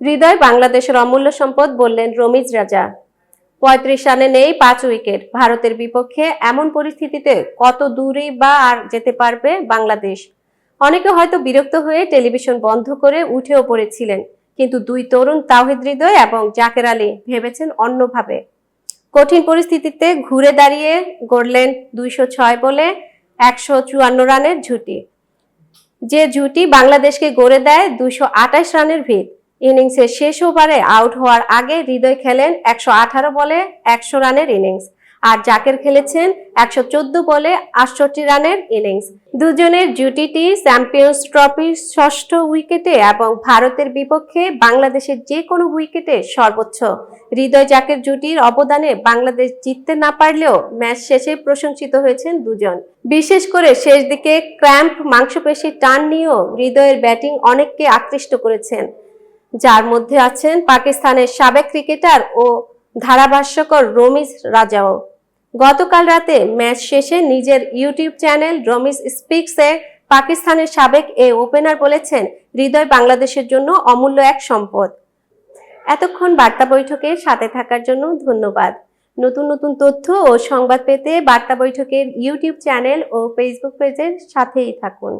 হৃদয় বাংলাদেশের অমূল্য সম্পদ বললেন রমিজ রাজা। পঁয়ত্রিশ রানে নেই পাঁচ উইকেট। ভারতের বিপক্ষে এমন পরিস্থিতিতে কত দূরেই বা আর যেতে পারবে বাংলাদেশ? অনেকে হয়তো বিরক্ত হয়ে টেলিভিশন বন্ধ করে উঠেও পড়েছিলেন, কিন্তু দুই তরুণ তাওহিদ হৃদয় এবং জাকের আলী ভেবেছেন অন্যভাবে। কঠিন পরিস্থিতিতে ঘুরে দাঁড়িয়ে গড়লেন দুইশো ছয় বলে একশো চুয়ান্ন রানের ঝুটি। যে জুটি বাংলাদেশকে গড়ে দেয় দুইশো আঠাশ রানের ভিত। ইনিংসের শেষ ওভারে আউট হওয়ার আগে হৃদয় খেলেন একশো আঠারো বলে একশো রানের ইনিংস আর জাকের খেলেছেন একশো চোদ্দ বলে আটষট্টি রানের ইনিংস। দুজনের জুটিটি চ্যাম্পিয়ন্স ট্রফির ষষ্ঠ উইকেটে এবং ভারতের বিপক্ষে বাংলাদেশের যে কোনো উইকেটে সর্বোচ্চ। হৃদয় জাকের জুটির অবদানে বাংলাদেশ জিততে না পারলেও ম্যাচ শেষে প্রশংসিত হয়েছেন দুজন। বিশেষ করে শেষ দিকে ক্র্যাম্প মাংসপেশি টান নিয়েও হৃদয়ের ব্যাটিং অনেককে আকৃষ্ট করেছেন। যার মধ্যে আছেন পাকিস্তানের সাবেক ক্রিকেটার ও ধারাভাষ্যকর রমিজ রাজাও। গতকাল রাতে ম্যাচ শেষে নিজের ইউটিউব চ্যানেল রমিজ স্পিক্সে পাকিস্তানের সাবেক এ ওপেনার বলেছেন, হৃদয় বাংলাদেশের জন্য অমূল্য এক সম্পদ। এতক্ষণ বার্তা বৈঠকের সাথে থাকার জন্য ধন্যবাদ। নতুন নতুন তথ্য ও সংবাদ পেতে বার্তা বৈঠকের ইউটিউব চ্যানেল ও ফেসবুক পেজের সাথেই থাকুন।